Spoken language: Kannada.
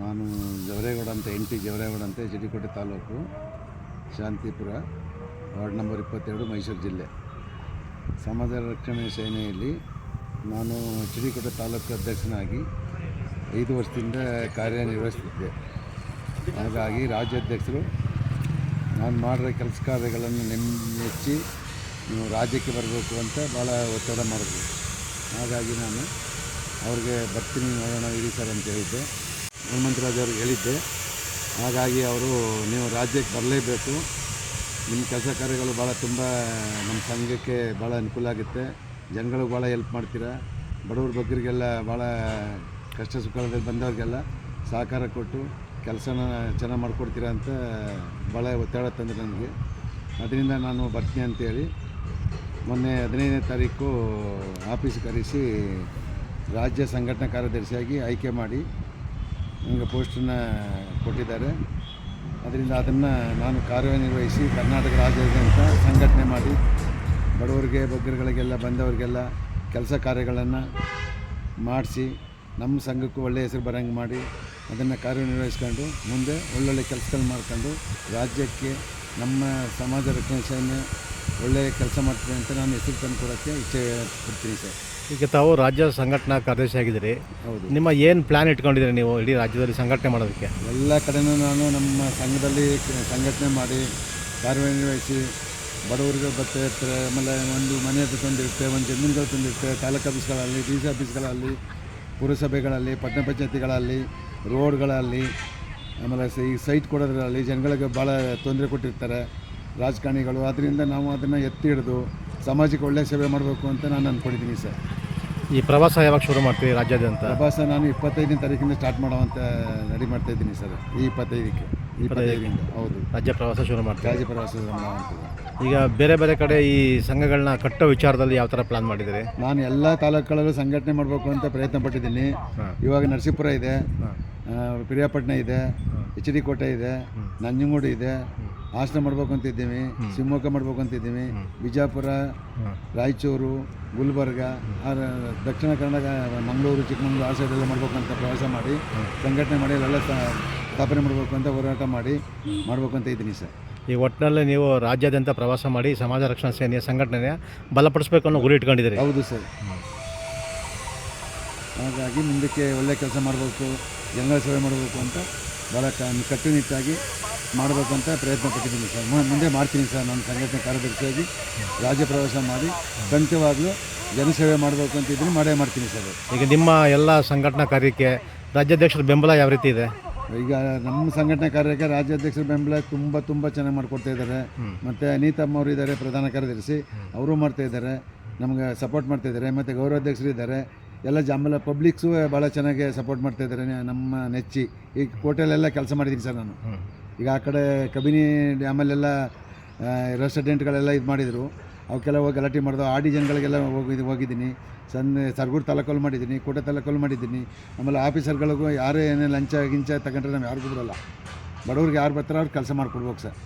ನಾನು ಜವರೇಗೌಡ ಅಂತ, ಎನ್ ಟಿ ಜವರೇಗೌಡ ಅಂತ ಚಿಡಿಕೋಟೆ ತಾಲೂಕು, ಶಾಂತಿಪುರ, ವಾರ್ಡ್ ನಂಬರ್ ಇಪ್ಪತ್ತೆರಡು, ಮೈಸೂರು ಜಿಲ್ಲೆ. ಸಮಾಜ ರಕ್ಷಣೆ ಸೇನೆಯಲ್ಲಿ ನಾನು ಚಿಡಿಕೋಟೆ ತಾಲೂಕು ಅಧ್ಯಕ್ಷನಾಗಿ ಐದು ವರ್ಷದಿಂದ ಕಾರ್ಯನಿರ್ವಹಿಸ್ತಿದ್ದೆ. ಹಾಗಾಗಿ ರಾಜ್ಯಾಧ್ಯಕ್ಷರು, ನಾನು ಮಾಡಿರೋ ಕೆಲಸ ಕಾರ್ಯಗಳನ್ನು ನೆಚ್ಚಿ ನೀವು ರಾಜ್ಯಕ್ಕೆ ಬರಬೇಕು ಅಂತ ಭಾಳ ಒತ್ತಡ ಮಾಡಿದ್ರು. ಹಾಗಾಗಿ ನಾನು ಅವ್ರಿಗೆ ಬರ್ತೀನಿ, ನೋಡೋಣ, ಇರಿ ಸರ್ ಅಂತ ಹೇಳಿದ್ದೆ. ಹನುಮಂತರಾಜ್ ಅವ್ರಿಗೆ ಹೇಳಿದ್ದೆ. ಹಾಗಾಗಿ ಅವರು ನೀವು ರಾಜ್ಯಕ್ಕೆ ಬರಲೇಬೇಕು. ನಿಮ್ಮ ಕೆಲಸ ಕಾರ್ಯಗಳು ಭಾಳ ತುಂಬ, ನಮ್ಮ ಸಂಘಕ್ಕೆ ಭಾಳ ಅನುಕೂಲ ಆಗುತ್ತೆ. ಜನಗಳಿಗೆ ಭಾಳ ಹೆಲ್ಪ್ ಮಾಡ್ತೀರಾ. ಬಡವ್ರ ಬಗ್ಗರಿಗೆಲ್ಲ ಭಾಳ ಕಷ್ಟ ಸುಖದಲ್ಲಿ ಬಂದವ್ರಿಗೆಲ್ಲ ಸಹಕಾರ ಕೊಟ್ಟು ಕೆಲಸನ ಚೆನ್ನಾಗಿ ಮಾಡಿಕೊಡ್ತೀರಾ ಅಂತ ಭಾಳ ಒತ್ತಡ ತಂದೆ ನನಗೆ ಅದರಿಂದ ನಾನು ಬರ್ತೀನಿ ಅಂತೇಳಿ. ಮೊನ್ನೆ ಹದಿನೈದನೇ ತಾರೀಕು ಆಫೀಸ್ ಕರೆಸಿ ರಾಜ್ಯ ಸಂಘಟನಾ ಕಾರ್ಯದರ್ಶಿಯಾಗಿ ಆಯ್ಕೆ ಮಾಡಿ ನನಗೆ ಪೋಸ್ಟನ್ನು ಕೊಟ್ಟಿದ್ದಾರೆ. ಅದರಿಂದ ಅದನ್ನು ನಾನು ಕಾರ್ಯನಿರ್ವಹಿಸಿ ಕರ್ನಾಟಕ ರಾಜ್ಯಾದ್ಯಂತ ಸಂಘಟನೆ ಮಾಡಿ, ಬಡವರಿಗೆ, ಬಗ್ಗರುಗಳಿಗೆಲ್ಲ, ಬಂದವರಿಗೆಲ್ಲ ಕೆಲಸ ಕಾರ್ಯಗಳನ್ನು ಮಾಡಿಸಿ, ನಮ್ಮ ಸಂಘಕ್ಕೂ ಒಳ್ಳೆಯ ಹೆಸರು ಬರೋಂಗೆ ಮಾಡಿ, ಅದನ್ನು ಕಾರ್ಯನಿರ್ವಹಿಸ್ಕೊಂಡು, ಮುಂದೆ ಒಳ್ಳೊಳ್ಳೆ ಕೆಲಸಗಳು ಮಾಡ್ಕೊಂಡು, ರಾಜ್ಯಕ್ಕೆ, ನಮ್ಮ ಸಮಾಜ ರಕ್ಷಣೆ ಒಳ್ಳೆಯ ಕೆಲಸ ಮಾಡ್ತೀನಿ ಅಂತ ನಾನು ಹೆಸರು ತಂದು ಕೊಡೋಕ್ಕೆ ಇಚ್ಛೆ ಪಡ್ತೀನಿ ಸರ್. ಈಗ ತಾವು ರಾಜ್ಯ ಸಂಘಟನಾ ಕಾರ್ಯದರ್ಶಿ ಆಗಿದ್ದೀರಿ. ಹೌದು. ನಿಮ್ಮ ಏನು ಪ್ಲ್ಯಾನ್ ಇಟ್ಕೊಂಡಿದ್ದೀರಿ ನೀವು ಇಡೀ ರಾಜ್ಯದಲ್ಲಿ ಸಂಘಟನೆ ಮಾಡೋದಕ್ಕೆ? ಎಲ್ಲ ಕಡೆನೂ ನಾನು ನಮ್ಮ ಸಂಘದಲ್ಲಿ ಕ- ಸಂಘಟನೆ ಮಾಡಿ ಕಾರ್ಯನಿರ್ವಹಿಸಿ ಬಡವರಿಗೆ ಬರ್ತಾ ಇರ್ತಾರೆ ಆಮೇಲೆ ಒಂದು ಮನೆ ಹತ್ರ ತಂದಿರುತ್ತೆ ಒಂದು ಜಮೀನುಗಳು ತಂದಿರುತ್ತೆ ತಾಲೂಕು ಆಫೀಸ್ಗಳಲ್ಲಿ ಡಿ ಸಿ ಆಫೀಸ್ಗಳಲ್ಲಿ ಪುರಸಭೆಗಳಲ್ಲಿ ಪಟ್ಟಣ ಪಂಚಾಯತಿಗಳಲ್ಲಿ ರೋಡ್ಗಳಲ್ಲಿ ಆಮೇಲೆ ಸ- ಈ ಸೈಟ್ ಕೊಡೋದ್ರಲ್ಲಿ ಜನಗಳಿಗೆ ಭಾಳ ತೊಂದರೆ ಕೊಟ್ಟಿರ್ತಾರೆ ರಾಜಕಾರಣಿಗಳು. ಅದರಿಂದ ನಾವು ಅದನ್ನು ಎತ್ತಿ ಹಿಡಿದು ಸಮಾಜಕ್ಕೆ ಒಳ್ಳೆಯ ಸೇವೆ ಮಾಡಬೇಕು ಅಂತ ನಾನು ಅಂದ್ಕೊಂಡಿದ್ದೀನಿ ಸರ್. ಈ ಪ್ರವಾಸ ಯಾವಾಗ ಶುರು ಮಾಡ್ತೀವಿ ರಾಜ್ಯಾದ್ಯಂತ? ಪ್ರವಾಸ ನಾನು ಇಪ್ಪತ್ತೈದನೇ ತಾರೀಕಿಂದ ಸ್ಟಾರ್ಟ್ ಮಾಡುವಂತ ರೆಡಿ ಮಾಡ್ತಾ ಇದ್ದೀನಿ ಸರ್ ಈ ಇಪ್ಪತ್ತೈದಕ್ಕೆ ಇಪ್ಪತ್ತೈದರಿಂದ ಹೌದು. ರಾಜ್ಯ ಪ್ರವಾಸ ಶುರು ಮಾಡ್ತೀವಿ ರಾಜ್ಯ ಪ್ರವಾಸ ಮಾಡುವಂಥದ್ದು ಈಗ ಬೇರೆ ಬೇರೆ ಕಡೆ ಈ ಸಂಘಗಳನ್ನ ಕಟ್ಟೋ ವಿಚಾರದಲ್ಲಿ ಯಾವ ಥರ ಪ್ಲಾನ್ ಮಾಡಿದ್ದೀರಿ ನಾನು ಎಲ್ಲ ತಾಲೂಕುಗಳಲ್ಲೂ ಸಂಘಟನೆ ಮಾಡಬೇಕು ಅಂತ ಪ್ರಯತ್ನ ಪಟ್ಟಿದ್ದೀನಿ. ಇವಾಗ ನರಸೀಪುರ ಇದೆ ಪಿರಿಯಾಪಟ್ಟಣ ಇದೆ ಎಚ್ ಡಿ ಕೋಟೆ ಇದೆ ನಂಜನಗೂಡು ಇದೆ ಹಾಸನ ಮಾಡ್ಬೇಕು ಅಂತಿದ್ದೀವಿ ಶಿವಮೊಗ್ಗ ಮಾಡ್ಬೇಕು ಅಂತಿದ್ದೀವಿ ಬಿಜಾಪುರ ರಾಯಚೂರು ಗುಲ್ಬರ್ಗ ದಕ್ಷಿಣ ಕನ್ನಡ ಮಂಗಳೂರು ಚಿಕ್ಕಮಗಳೂರು ಆ ಸೈಡೆಲ್ಲ ಮಾಡ್ಬೇಕು ಅಂತ ಪ್ರವಾಸ ಮಾಡಿ ಸಂಘಟನೆ ಮಾಡಿ ಅಲ್ಲೆಲ್ಲ ಸ್ಥಾಪನೆ ಮಾಡಬೇಕು ಅಂತ ಹೋರಾಟ ಮಾಡಿ ಮಾಡ್ಬೇಕು ಅಂತ ಇದ್ದೀನಿ ಸರ್. ಈ ಒಟ್ಟಿನಲ್ಲಿ ನೀವು ರಾಜ್ಯಾದ್ಯಂತ ಪ್ರವಾಸ ಮಾಡಿ ಸಮಾಜ ರಕ್ಷಣಾ ಸೇನೆಯ ಸಂಘಟನೆ ಬಲಪಡಿಸಬೇಕು ಅನ್ನೋ ಗುರಿ ಇಟ್ಕೊಂಡಿದ್ದೀರಿ. ಹೌದು ಸರ್. ಹಾಗಾಗಿ ಮುಂದಕ್ಕೆ ಒಳ್ಳೆ ಕೆಲಸ ಮಾಡಬೇಕು ಜನರ ಸೇವೆ ಮಾಡಬೇಕು ಅಂತ ಭಾಳ ಕಟ್ಟುನಿಟ್ಟಾಗಿ ಮಾಡಬೇಕು ಅಂತ ಪ್ರಯತ್ನ ಪಟ್ಟಿದ್ದೀನಿ ಸರ್. ಮುಂದೆ ಮಾಡ್ತೀನಿ ಸರ್ ನನ್ನ ಸಂಘಟನೆ ಕಾರ್ಯದರ್ಶಿಯಾಗಿ. ರಾಜ್ಯ ಪ್ರವಾಸ ಮಾಡಿ ಖಂಡಿತವಾಗಲೂ ಜನಸೇವೆ ಮಾಡಬೇಕು ಅಂತ ಇದ್ದೀನಿ ಮಾಡೇ ಮಾಡ್ತೀನಿ ಸರ್. ಈಗ ನಿಮ್ಮ ಎಲ್ಲ ಸಂಘಟನಾ ಕಾರ್ಯಕ್ಕೆ ರಾಜ್ಯಾಧ್ಯಕ್ಷರ ಬೆಂಬಲ ಯಾವ ರೀತಿ ಇದೆ? ಈಗ ನಮ್ಮ ಸಂಘಟನೆ ಕಾರ್ಯಕ್ಕೆ ರಾಜ್ಯಾಧ್ಯಕ್ಷರ ಬೆಂಬಲ ತುಂಬ ತುಂಬ ಚೆನ್ನಾಗಿ ಮಾಡಿಕೊಡ್ತಾ ಇದ್ದಾರೆ. ಮತ್ತು ಅನೀತಮ್ಮ ಅವರು ಇದ್ದಾರೆ ಪ್ರಧಾನ ಕಾರ್ಯದರ್ಶಿ. ಅವರು ಮಾಡ್ತಾ ಇದ್ದಾರೆ. ನಮಗೆ ಸಪೋರ್ಟ್ ಮಾಡ್ತಾ ಇದ್ದಾರೆ. ಮತ್ತು ಗೌರವಾಧ್ಯಕ್ಷರು ಇದ್ದಾರೆ. ಎಲ್ಲ ಜ- ಆಮೇಲೆ ಪಬ್ಲಿಕ್ಸು ಭಾಳ ಚೆನ್ನಾಗಿ ಸಪೋರ್ಟ್ ಮಾಡ್ತಾ ಇದ್ದಾರೆ ನಮ್ಮ ನೆಚ್ಚಿ. ಈ ಕೋಟೆಲೆಲ್ಲ ಕೆಲಸ ಮಾಡಿದ್ದೀನಿ ಸರ್ ನಾನು. ಈಗ ಆ ಕಡೆ ಕಬಿನಿ ಡ್ಯಾಮಲ್ಲೆಲ್ಲ ರೆಸಿಡೆಂಟ್ಗಳೆಲ್ಲ ಇದು ಮಾಡಿದರು. ಅವಕ್ಕೆಲ್ಲ ಹೋಗಿ ಗಲಾಟೆ ಮಾಡಿದ್ರು ಆಡಿ ಜನಗಳಿಗೆಲ್ಲ ಹೋಗಿ ಹೋಗಿದ್ದೀನಿ. ಸನ್ ಸರ್ಗೂರು ತಾಲೂಕಲ್ಲಿ ಮಾಡಿದ್ದೀನಿ, ಕೋಟೆ ತಾಲೂಕಲ್ಲಿ ಮಾಡಿದ್ದೀನಿ. ಆಮೇಲೆ ಆಫೀಸರ್ಗಳಿಗೂ ಯಾರೇ ಏನೇ ಲಂಚ ಗಿಂಚ ತಗೊಂಡ್ರೆ ನಾವು ಯಾರಿಗೂ ಬಿಡೋಲ್ಲ. ಬಡವ್ರಿಗೆ ಯಾರು ಬರ್ತಾರೋ ಅವ್ರು ಕೆಲಸ ಮಾಡಿಕೊಡ್ಬೇಕು ಸರ್.